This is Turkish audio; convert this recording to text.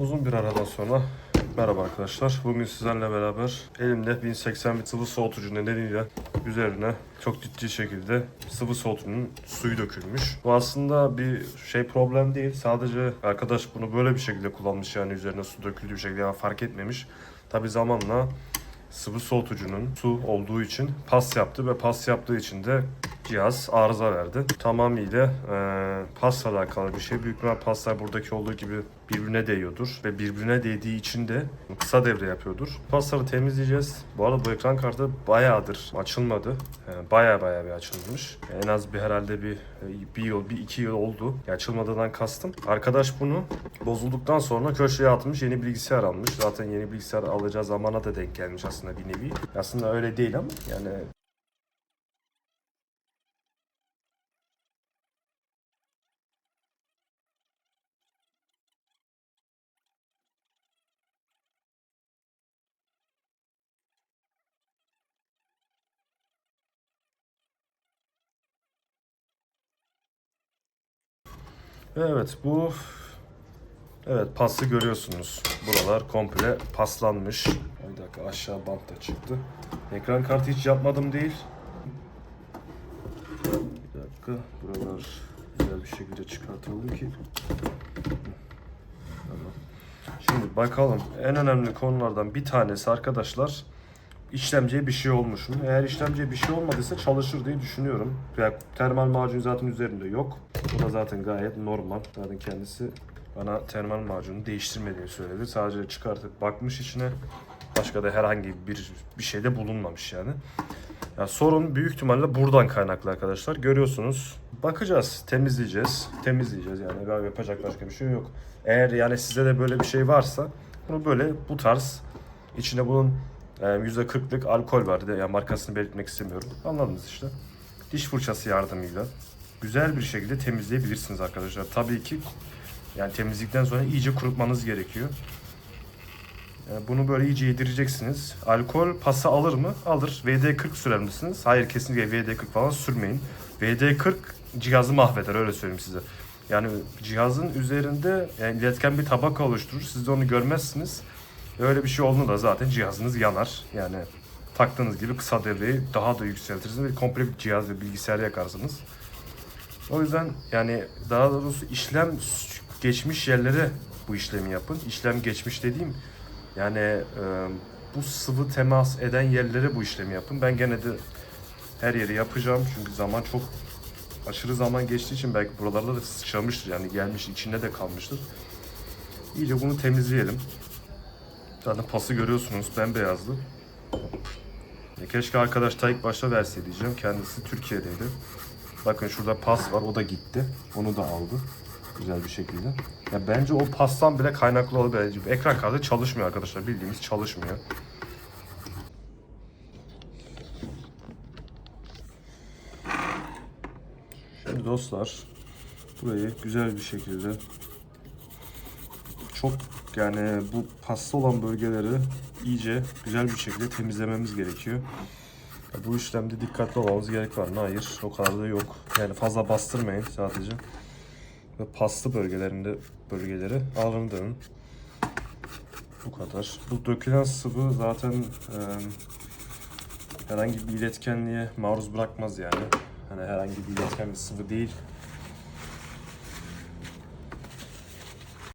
Uzun bir aradan sonra merhaba arkadaşlar. Bugün sizlerle beraber elimde 1080 bir sıvı soğutucu nedeniyle üzerine çok ciddi şekilde sıvı soğutucunun suyu dökülmüş. Bu aslında bir şey problem değil. Sadece arkadaş bunu böyle bir şekilde kullanmış yani üzerine su döküldüğü bir şekilde fark etmemiş. Tabi zamanla sıvı soğutucunun su olduğu için pas yaptı ve pas yaptığı için de cihaz arıza verdi. Tamamıyla e, pasla alakalı bir şey. Büyük ihtimal paslar buradaki olduğu gibi birbirine değiyordur ve birbirine değdiği için de kısa devre yapıyordur. Pasları temizleyeceğiz. Bu arada bu ekran kartı bayağıdır açılmadı. Yani baya baya bir açılmış. En az bir herhalde bir bir yıl, bir iki yıl oldu. Ya açılmadığından kastım. Arkadaş bunu bozulduktan sonra köşeye atmış, yeni bilgisayar almış. Zaten yeni bilgisayar alacağı zamana da denk gelmiş aslında bir nevi. Aslında öyle değil ama yani Evet bu Evet pası görüyorsunuz. Buralar komple paslanmış. Bir dakika aşağı bant da çıktı. Ekran kartı hiç yapmadım değil. Bir dakika buralar güzel bir şekilde çıkartalım ki. Şimdi bakalım en önemli konulardan bir tanesi arkadaşlar işlemciye bir şey olmuş mu? Eğer işlemciye bir şey olmadıysa çalışır diye düşünüyorum. Ya, termal macun zaten üzerinde yok. Bu da zaten gayet normal. Zaten kendisi bana termal macunu değiştirmediğini söyledi. Sadece çıkartıp bakmış içine. Başka da herhangi bir bir şeyde bulunmamış yani. Ya sorun büyük ihtimalle buradan kaynaklı arkadaşlar. Görüyorsunuz. Bakacağız, temizleyeceğiz. Temizleyeceğiz yani. Yapacak başka bir şey yok. Eğer yani sizde de böyle bir şey varsa bunu böyle bu tarz içinde bunun %40'lık alkol var. Yani markasını belirtmek istemiyorum. Anladınız işte. Diş fırçası yardımıyla güzel bir şekilde temizleyebilirsiniz arkadaşlar. Tabii ki yani temizlikten sonra iyice kurutmanız gerekiyor. Yani bunu böyle iyice yedireceksiniz. Alkol pası alır mı? Alır. VD40 sürer misiniz? Hayır kesinlikle VD40 falan sürmeyin. VD40 cihazı mahveder öyle söyleyeyim size. Yani cihazın üzerinde yani iletken bir tabaka oluşturur. Siz de onu görmezsiniz. Öyle bir şey olduğunda da zaten cihazınız yanar. Yani taktığınız gibi kısa devreyi daha da yükseltirsiniz ve komple bir cihaz ve bilgisayar yakarsınız. O yüzden yani daha doğrusu işlem geçmiş yerlere bu işlemi yapın. İşlem geçmiş dediğim yani e, bu sıvı temas eden yerlere bu işlemi yapın. Ben gene de her yeri yapacağım çünkü zaman çok aşırı zaman geçtiği için belki buralarda da sıçramıştır yani gelmiş içinde de kalmıştır. İyice bunu temizleyelim. Zaten pası görüyorsunuz bembeyazdı. Ya keşke arkadaş ta ilk başta verse diyeceğim. Kendisi Türkiye'deydi. Bakın şurada pas var o da gitti. Onu da aldı. Güzel bir şekilde. Ya bence o pastan bile kaynaklı olabilir. Ekran kartı çalışmıyor arkadaşlar. Bildiğimiz çalışmıyor. Şimdi dostlar burayı güzel bir şekilde çok yani bu pasta olan bölgeleri iyice güzel bir şekilde temizlememiz gerekiyor. Bu işlemde dikkatli olmamız gerek var mı? Hayır. O kadar da yok. Yani fazla bastırmayın sadece. Ve paslı bölgelerinde bölgeleri arındırın. Bu kadar. Bu dökülen sıvı zaten e, herhangi bir iletkenliğe maruz bırakmaz yani. Hani herhangi bir iletken bir sıvı değil.